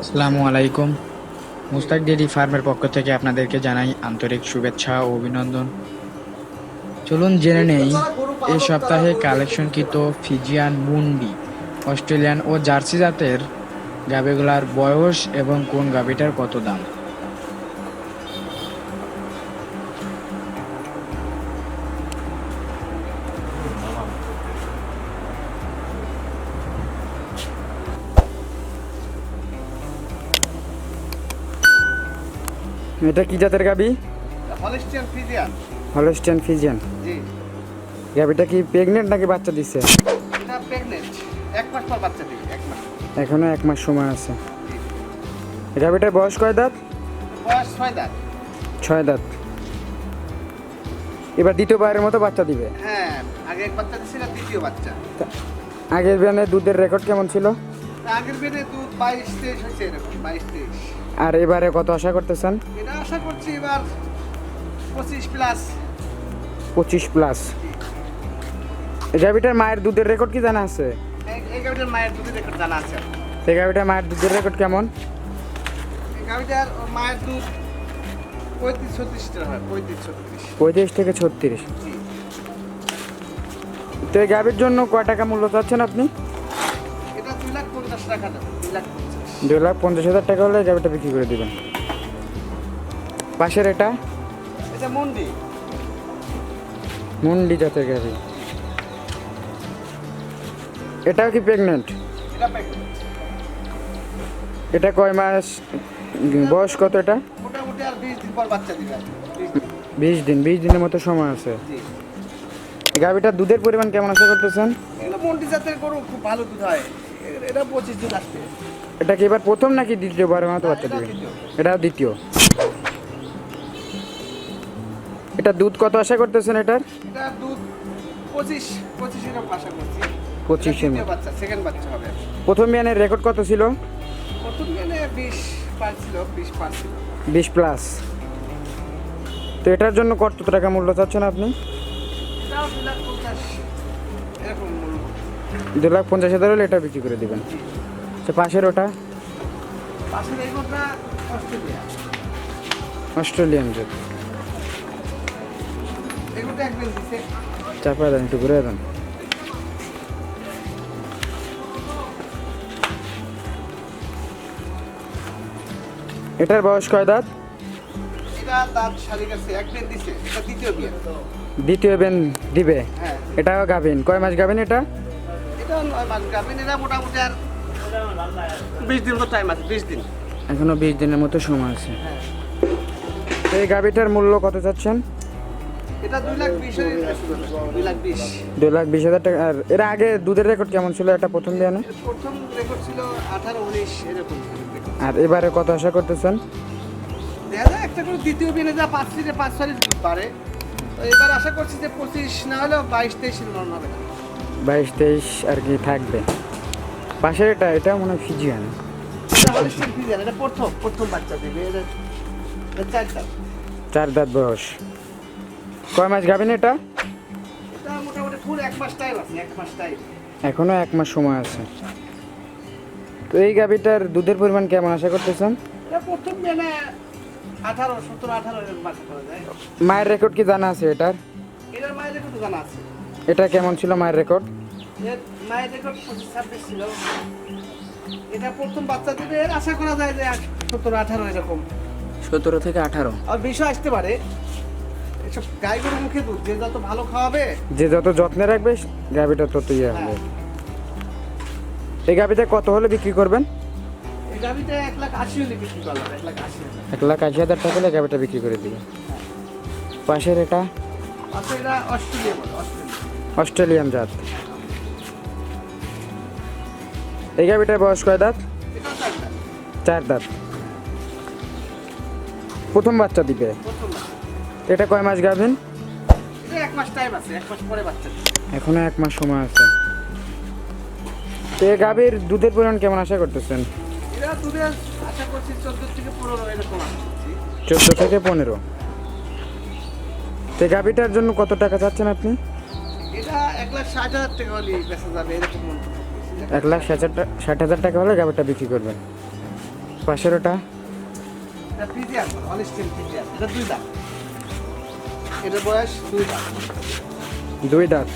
আসসালামু আলাইকুম মুস্তাক ডেরি ফার্মের পক্ষ থেকে আপনাদেরকে জানাই আন্তরিক শুভেচ্ছা ও অভিনন্দন। চলুন জেনে নেই এই সপ্তাহে কালেকশনকৃত ফিজিয়ান মুন্ডি, অস্ট্রেলিয়ান ও জার্সি জাতের গাবিগুলার বয়স এবং কোন গাবিটার কত দাম? এটা কি জাতের গাবি? Holstein Friesian. Holstein Friesian. জি। গাবিটা কি প্রেগনেন্ট নাকি বাচ্চা দিচ্ছে এটা প্রেগনেন্ট এক মাস পর বাচ্চা দিবে এক মাস। এখনও এক মাস সময় আছে। গাবিটার বয়স কয় দাঁত? বয়স ছয় দাঁত। ছয় দাঁত। এবার দ্বিতীয়বারের মতো বাচ্চা দিবে। হ্যাঁ আগে এক বাচ্চা দিছিল দ্বিতীয় বাচ্চা। আগের বিয়ানে দুধের রেকর্ড কেমন ছিল? আগের বেডে দুধ বাইশ তেইশ হয়েছে এরকম বাইশ তেইশ। আর এবারে কত আশা করতেছেন? এটা আশা করছি এবার পঁচিশ প্লাস। পঁচিশ প্লাস। গাবিটার মায়ের দুধের রেকর্ড কি জানা আছে? এই গাড়িটার মায়ের দুধের রেকর্ড জানা আছে। এই গাবিটার মায়ের দুধের রেকর্ড কেমন? এই গাড়িটার মায়ের দুধ পঁয়ত্রিশ ছত্রিশ হয় পঁয়ত্রিশ ছত্রিশ। পঁয়ত্রিশ থেকে ছত্রিশ। তো এই গাবির জন্য কয় টাকা মূল্য চাচ্ছেন আপনি? টাকা লাখ পঞ্চাশ হাজার টাকা হলে গাবিটা বিক্রি করে দিবেন। পাশের এটা? এটা মন্ডি। মুন্ডি জাতের গাবি এটাও কি প্রেগনেন্ট এটা কয় মাস বয়স কত এটা? বিশ দিন। বিশ দিন। বিশ দিন বিশ দিনের মতো সময় আছে। জি। গাবিটার দুধের পরিমাণ কেমন আশা করতেছেন? মন্ডি জাতের গরু খুব ভালো দুধ হয়। এটা পঁচিশ দিন আসবে। এটা কি এবার প্রথম নাকি দ্বিতীয়বারের মতো বাচ্চা এটা দিবে। এটা দ্বিতীয়। এটা দুধ কত আশা করতেছেন এটার? এটা দুধ পঁচিশ পঁচিশ এরকম আশা করছি। বাচ্চা সেকেন্ড বাচ্চা হবে। প্রথম বিয়ানের রেকর্ড কত ছিল? প্রথম গেলে বিশ পার ছিল বিশ পার ছিল। বিশ প্লাস তো এটার জন্য কত টাকা মূল্য চাচ্ছেন আপনি? এরকম মূল্য। দু লাখ পঞ্চাশ হাজার হলে এটা বিক্রি করে দেবেন। তো পাশের ওটা? অস্ট্রেলিয়ান দিছে চাপা দেন একটু ঘুরে দেন। এটার বয়স কয় দাঁত? এটা এটা দ্বিতীয় বেন দিবে? হ্যাঁ। এটাও গাবেন কয় মাস গাবেন এটা এটা? নয় মাস মোটামুটি আর বিশ দিন মতো টাইম আছে বিশ দিন। এখনও বিশ দিনের মতো সময় আছে। হ্যাঁ। এই গাবিটার মূল্য কত চাচ্ছেন? এটা দুই লাখ বিশ হাজার টাকা আর এর আগে দুধের রেকর্ড কেমন ছিল? এটা প্রথম বিয়ানে প্রথম রেকর্ড ছিল আঠারো উনিশ এরকম। আর এবারে কত আশা করতেছেন? একটা করে দ্বিতীয় বিনে যা পাঁচ লিটার পাঁচ লিটার পারে তো এবার আশা করছি যে পঁচিশ না হলেও বাইশ তেইশ হবে না। বাইশ তেইশ আর কি থাকবে। পাশের এটা এটা মনে হয় ফিজিয়ান চার দাঁত বয়স। কয় মাস গাবেন এটা? এখনও এক মাস সময় আছে। তো এই গাবিটার দুধের পরিমাণ কেমন আশা করতেছেন? মায়ের রেকর্ড কি জানা আছে এটার? এটার মায়ের রেকর্ড জানা আছে। এটা কেমন ছিল মায়ের রেকর্ড মায়ের রেকর্ড ছাব্বিশ ছিল। এটা প্রথম আশা করা যায় যে সতেরো আঠারো এরকম। সতেরো থেকে আঠারো। আর বিষয় আসতে পারে। এসব গাই গরুর মুখে দুধ যে যত ভালো খাওয়াবে। যে যত যত্নে রাখবে গাবিটা তত ইয়ে হবে। এই গাবিটা কত হলে বিক্রি করবেন? এক লাখ আশি হাজার। টাকা হলে বিক্রি করে দিবে পাশের এটা? অস্ট্রেলিয়ান জাত। এই গাবিটার বয়স কয় দাঁত? চার দাঁত। প্রথম বাচ্চা দিবে? এটা কয় মাস দিবে। এখনও এক মাস সময় আছে। তো এই গাভীর দুধের পরিমাণ কেমন আশা করতেছেন? চোদ্দ থেকে পনেরো। তো এই গাভীটার জন্য কত টাকা চাচ্ছেন আপনি? এটা এক লাখ ষাট হাজার টাকা হলে বেচা যাবে এরকম মনে এক লাখ ষাট হাজার টাকা হলে গাভিটা বিক্রি করবেন। পাশের ওটা এটা দুই দাঁত। বয়স দুই দাঁত। দুই দাঁত?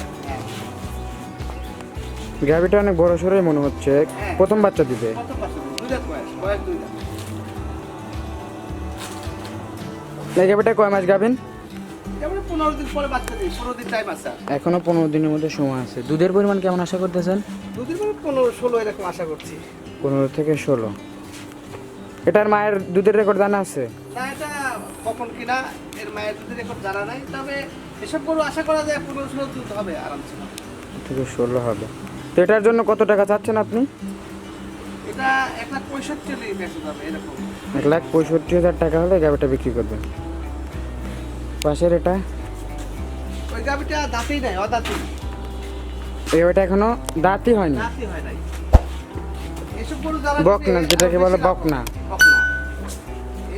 গাভিটা অনেক বড় সড়োই মনে হচ্ছে। হ্যাঁ। প্রথম বাচ্চা দিবে? এই গাভিটা কয় মাস গাভিন? এখনও পনেরো দিনের মধ্যে সময় আছে। দুধের পরিমাণ কেমন আশা করতেছেন? পরে পনেরো ষোলো এরকম আশা করছি। পনেরো থেকে ষোলো। এটার মায়ের দুধের রেকর্ড জানা আছে? না এটা কখন কিনা এর মায়ের দুধের এখন জানা নাই তবে এসব গরু আশা করা যায় পনেরো ষোলো দুধ হবে আরামসে। থেকে ষোলো হবে। তো এটার জন্য কত টাকা চাচ্ছেন আপনি? এটা এক লাখ পঁয়ষট্টি এরকম। এক লাখ পঁয়ষট্টি হাজার টাকা হলে গাভিটা বিক্রি করবেন। পাশের এটা। ওই গাভিটা দাঁতেই নাই অদাঁতেই। এই গাভিটা এখনও দাঁতই হয়নি। দাঁতই হয় নাই। এসব গরু যারা বকনা, যেটাকে বলে বকনা। বকনা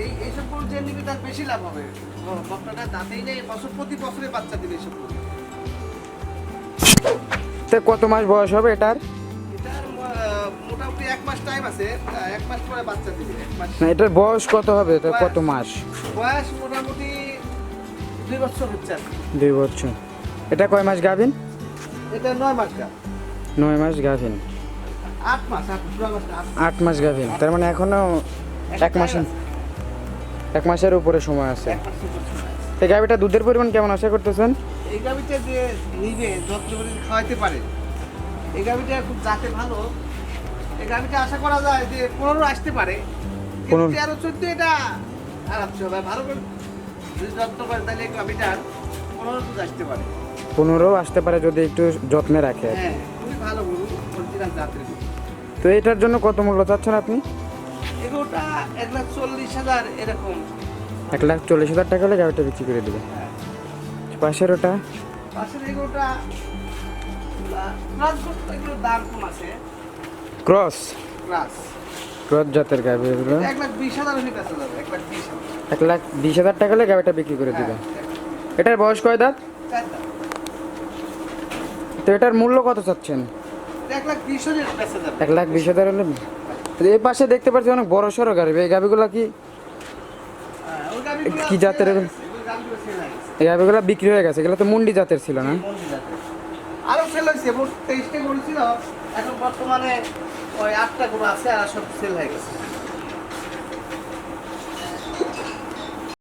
এই এইসব গরু যে নিবে তার বেশি লাভ হবে। বকনাটা দাঁতেই নেই বছর প্রতি বছরে বাচ্চা দিবে এসব গরু। তো কত মাস বয়স হবে এটার? এটার মোটামুটি এক মাস টাইম আছে এক মাস পরে বাচ্চা দিবে এক মাস। না এটার বয়স কত হবে? তো কত মাস? বয়স মোটামুটি দুই বছর হচ্ছে দুই বছর। এটা কয় মাস গাভিন? এটা নয় মাস গা। নয় মাস গাভিন। আট মাস আট মাস আট আট মাস গাভিন। তার মানে এখনও এক মাস এক মাসের উপরে সময় আছে। এই গাভিটা দুধের পরিমাণ কেমন আশা করতেছেন? এই গাভিটা যে নিবে যত্ন করে খাওয়াইতে পারে। এই গাভিটা খুব জাতে ভালো। এই গাভিটা আশা করা যায় যে পনেরো আসতে পারে। পনেরো। তেরো চোদ্দ এটা আরামসে হবে। ভালো করে যদি যত্ন করে তাহলে এই গাভিটার পনেরো দুধ আসতে পারে। পনেরো আসতে পারে যদি একটু যত্নে রাখে। হ্যাঁ খুবই ভালো গরু অরিজিনাল জাতের গরু। তো এটার জন্য কত মূল্য চাচ্ছেন আপনি? এগুলোটা এক লাখ চল্লিশ হাজার এরকম। এক লাখ চল্লিশ হাজার টাকা হলে গাভিটা বিক্রি করে দেবে। হ্যাঁ। পাশের ওটা? পাশের এগুলোটা ক্লাস এগুলোর দাম কম আছে। ক্রস? ক্লাস ক্রস জাতের গাভি এগুলো? এক লাখ বিশ হাজার। টাকা হলে গাভিটা বিক্রি করে দেবে। হ্যাঁ, এটার বয়স কয় দাঁত? তো এটার মূল্য কত চাচ্ছেন? এক লাখ বিশ হাজার হলে এই পাশে দেখতে পাচ্ছি অনেক বড় সড়ো গাড়ি এই গাভিগুলো কি হ্যাঁ, কি জাতের? এই গাভিগুলো বিক্রি হয়ে গেছে এগুলো তো মুন্ডি জাতের ছিল না? আরও সেল হয়েছে তেইশটা গরু ছিল। এখন বর্তমানে ওই আটটা গরু আছে আর সব সেল হয়ে গেছে।